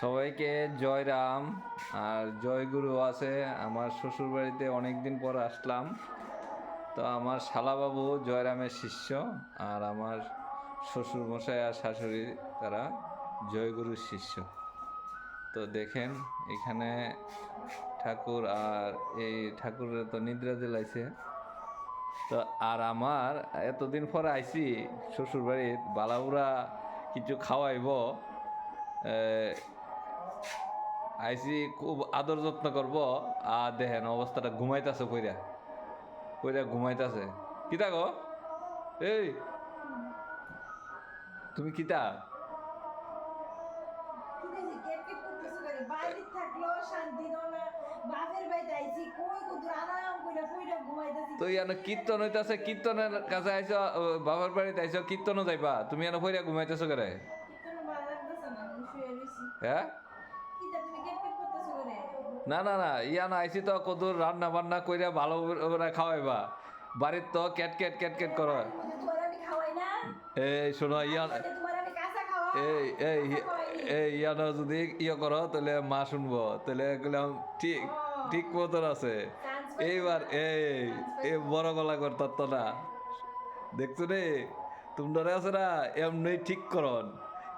সবাইকে জয়রাম আর জয়গুরু আছে, আমার শ্বশুর বাড়িতে অনেক দিন পর আসলাম। তো আমার শালাবাবু জয়রামের শিষ্য, আর আমার শ্বশুর মশাই আর শাশুড়ি, তারা জয়গুরুর শিষ্য। তো দেখেন, এখানে ঠাকুর, আর এই ঠাকুরের তো নিদ্রা দিলাইছে তো আর আমার এতদিন পর আইছি শ্বশুর বাড়ির বালাউরা কিছু খাওয়াইব। আইসি খুব আদর যত্ন করব। আর দেখেন অবস্থাটা ঘুমাইতেছে কইরা। কইরা ঘুমাইতেছে। কিতা গো? এই তুমি কিতা। তো ইয়ানো কীর্তন হইতাছে কীর্তনের কাছে আইস বাবার বাড়িতে আইস কীর্তনও যাইবা। তুমি এনে কইরা ঘুমাইতেছো করে। হ্যাঁ? না না না ইয়ানো আইসি তো কদূর রান্না বান্না কইরা ভালো করে খাওয়াইবা। বাড়ির তো ক্যাট ক্যাট ক্যাট ক্যাট করো। না? এই শোনো ইয়ান খাওয়াই? এই এই। এই ইয়ানো যদি ইয়ে করো তাহলে মা শুনব। তাহলে গেলাম ঠিক ঠিক মতন আছে। এইবার এই এই বড় গলা করতার তো না দেখছ রে? তোমরা আছে না এমনি ঠিক করন।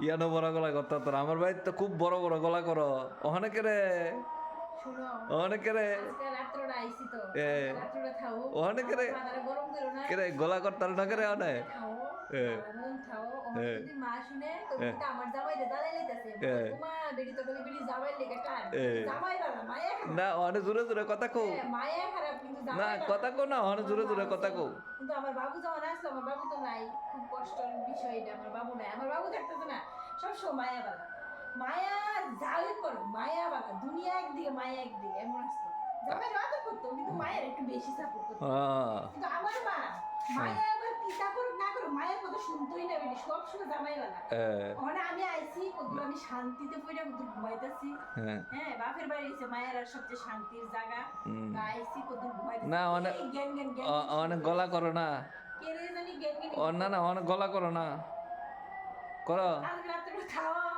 ইয়ানো বড় গলা করতার তো আমার বাড়িতে তো খুব বড় বড় গলা করো। ওখানে কে রে? করো না। জোরে জোরে কথা কো না কথা কো না ওখানে জোরে জোরে কথা কো কিন্তু আমার বাবু যখন আসলো আমার বাবু তো নাই। খুব কষ্টের বিষয় এটা আমার বাবু নাই। আমার বাবু থাকতেছে না সবসময় মায়া বালা। মায়া যাই করো মায়া বালা দুনিয়া একদিকে মায়া একদিকে এমন আসতো জামাই আদর করতো কিন্তু মায়ের একটু বেশি সাপোর্ট করতো হ্যাঁ কিন্তু আমার মা মায়া আবার কি করুক না করুক মায়ের কথা শুনতোই না বেশি সবসময় জামাই বালা। এ, ওখানে আমি আইছি কত আমি শান্তিতে পড়ে কত ঘুমাইতেছি। হ্যাঁ। হ্যাঁ বাপের বাড়ি এসে মায়ের আর সবচেয়ে শান্তির জায়গা। আইছি কত ঘুমাইতেছি। না, অনেক- অনেক গলা করো না। কে রে জানি জ্ঞান জ্ঞান না না অনেক গলা করো না। করো। কালকে রাত্রে খাওয়া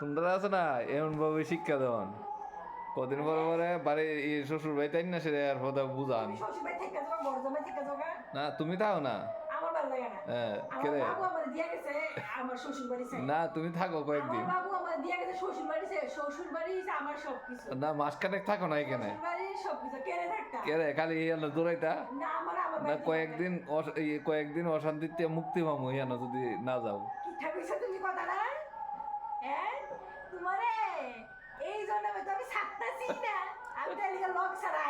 তোমরা আছো না এমন ভাবে শিক্ষা দেওয়ান। কদিন পরে পরে বাড়ি শ্বশুর বাড়ি তাই না সে আর বুঝান। না তুমি লাগে না। হ্যাঁ বাবু আমার শ্বশুর বাড়ি না তুমি থাকো কয়েকদিন। আমার বাবু আমার দিয়া গেছে শ্বশুর বাড়ি শ্বশুর বাড়ি আমার সবকিছু। না মাসখানেক থাকো না এখানে। সবকিছু। কেড়ে থাকতা? কে রে খালি ইয়ানো দৌড়াইতা না আমার না কয়েকদিন কয়েকদিন অশান্তিতে মুক্তি পাবো ইয়ানো যদি না যাও। কি তুমি কথা না হ্যাঁ তোমারে? এই জন্য আমি ছাড়তাছি না। আমি তো এলিগা লক ছাড়া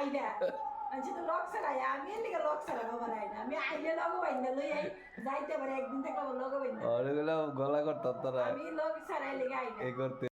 আমি তো লক আমি লক ছাড়া বাবা আই না আমি আইলে লগ লই আই যাইতে পারে একদিন থেকে লগ বাইন্দা আর এগুলো গলা করতাম তারা আমি লক ছাড়া এলিগা আই না করতে